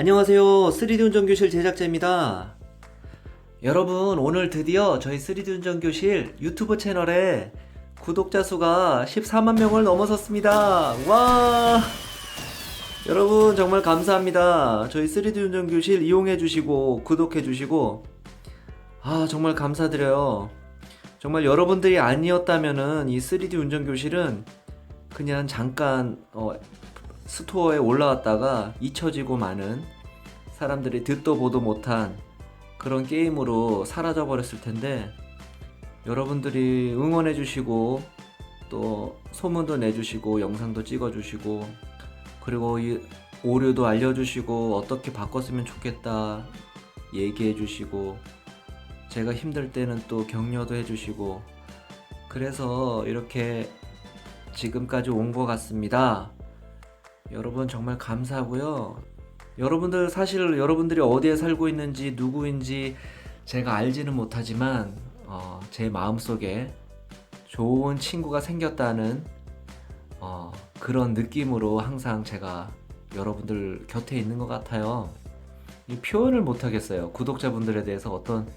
안녕하세요. 3D 운전교실 제작자입니다. 여러분, 오늘 드디어 저희 3D 운전교실 유튜브 채널에 구독자 수가 14만 명을 넘어섰습니다. 와! 여러분, 정말 감사합니다. 저희 3D 운전교실 이용해주시고, 구독해주시고, 아, 정말 감사드려요. 정말 여러분들이 아니었다면은 이 3D 운전교실은 그냥 잠깐, 어, 스토어에 올라왔다가 잊혀지고 마는 사람들이 듣도 보도 못한 그런 게임으로 사라져 버렸을 텐데 여러분들이 응원해 주시고 또 소문도 내 주시고 영상도 찍어 주시고 그리고 이 오류도 알려 주시고 어떻게 바꿨으면 좋겠다 얘기해 주시고 제가 힘들 때는 또 격려도 해 주시고 그래서 이렇게 지금까지 온 것 같습니다. 여러분 정말 감사하고요. 여러분들 사실 여러분들이 어디에 살고 있는지 누구인지 제가 알지는 못하지만 어, 제 마음속에 좋은 친구가 생겼다는 어, 그런 느낌으로 항상 제가 여러분들 곁에 있는 것 같아요. 이 표현을 못 하겠어요. 구독자분들에 대해서 어떤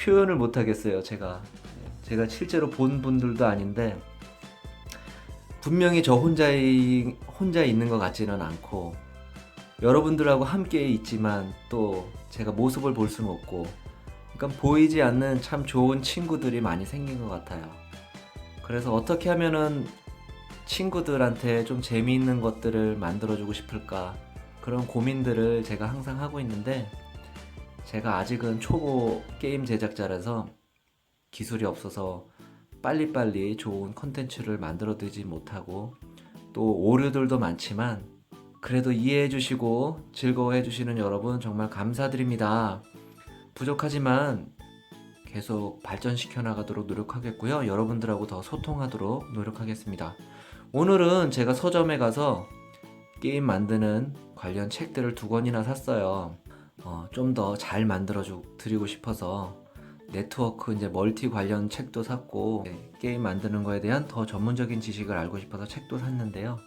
표현을 못 하겠어요. 제가 제가 실제로 본 분들도 아닌데 분명히 저 혼자 혼자 있는 것 같지는 않고 여러분들하고 함께 있지만 또 제가 모습을 볼 수는 없고 그러니까 보이지 않는 참 좋은 친구들이 많이 생긴 것 같아요. 그래서 어떻게 하면은 친구들한테 좀 재미있는 것들을 만들어주고 싶을까 그런 고민들을 제가 항상 하고 있는데 제가 아직은 초보 게임 제작자라서 기술이 없어서 빨리빨리 좋은 컨텐츠를 만들어드지 못하고 또 오류들도 많지만 그래도 이해해 주시고 즐거워해 주시는 여러분 정말 감사드립니다. 부족하지만 계속 발전시켜 나가도록 노력하겠고요. 여러분들하고 더 소통하도록 노력하겠습니다. 오늘은 제가 서점에 가서 게임 만드는 관련 책들을 두 권이나 샀어요. 어, 좀 더 잘 만들어 주, 드리고 싶어서 네트워크 이제 멀티 관련 책도 샀고 네, 게임 만드는 거에 대한 더 전문적인 지식을 알고 싶어서 책도 샀는데요.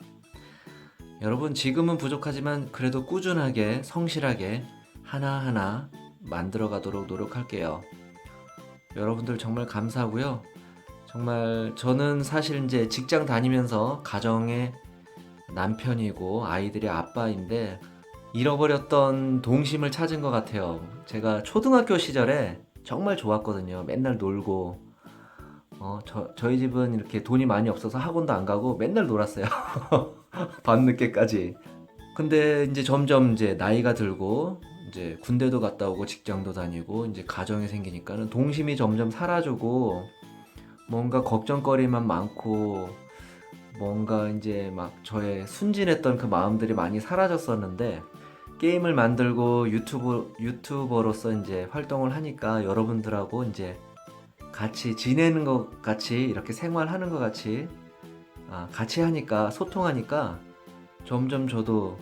여러분 지금은 부족하지만 그래도 꾸준하게 성실하게 하나하나 만들어 가도록 노력할게요. 여러분들 정말 감사하고요. 정말 저는 사실 이제 직장 다니면서 가정의 남편이고 아이들의 아빠인데 잃어버렸던 동심을 찾은 것 같아요. 제가 초등학교 시절에 정말 좋았거든요. 맨날 놀고. 어, 저, 저희 집은 이렇게 돈이 많이 없어서 학원도 안 가고 맨날 놀았어요. 밤늦게까지. 근데 이제 점점 이제 나이가 들고 이제 군대도 갔다 오고 직장도 다니고 이제 가정이 생기니까는 동심이 점점 사라지고 뭔가 걱정거리만 많고 뭔가 이제 막 저의 순진했던 그 마음들이 많이 사라졌었는데 게임을 만들고 유튜브 유튜버로서 이제 활동을 하니까 여러분들하고 이제 같이 지내는 것 같이 이렇게 생활하는 것 같이 아, 같이 하니까 소통하니까 점점 저도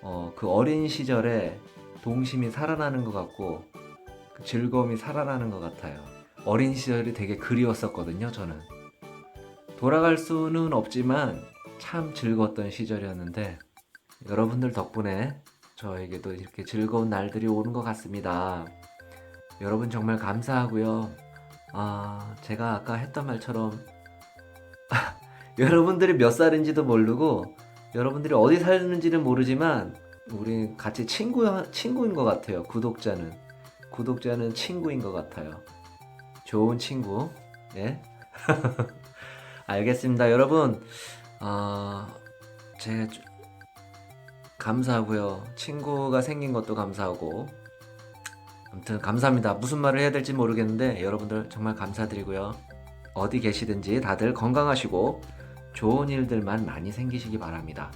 어, 그 어린 시절에 동심이 살아나는 것 같고 그 즐거움이 살아나는 것 같아요. 어린 시절이 되게 그리웠었거든요, 저는. 돌아갈 수는 없지만 참 즐거웠던 시절이었는데 여러분들 덕분에 저에게도 이렇게 즐거운 날들이 오는 것 같습니다. 여러분 정말 감사하고요. 아, 제가 아까 했던 말처럼 여러분들이 몇 살인지도 모르고 여러분들이 어디 사는지는 모르지만 우리 같이 친구 친구인 것 같아요. 구독자는 구독자는 친구인 것 같아요. 좋은 친구. 예. 알겠습니다, 여러분. 아, 제 감사하고요. 친구가 생긴 것도 감사하고. 아무튼 감사합니다. 무슨 말을 해야 될지 모르겠는데 여러분들 정말 감사드리고요. 어디 계시든지 다들 건강하시고 좋은 일들만 많이 생기시기 바랍니다.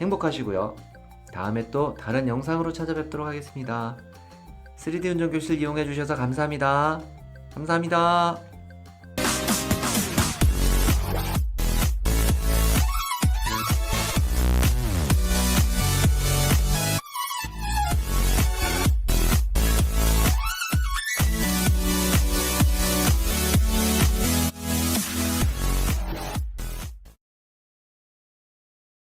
행복하시고요. 다음에 또 다른 영상으로 찾아뵙도록 하겠습니다. 3D 운전교실 이용해 주셔서 감사합니다. 감사합니다.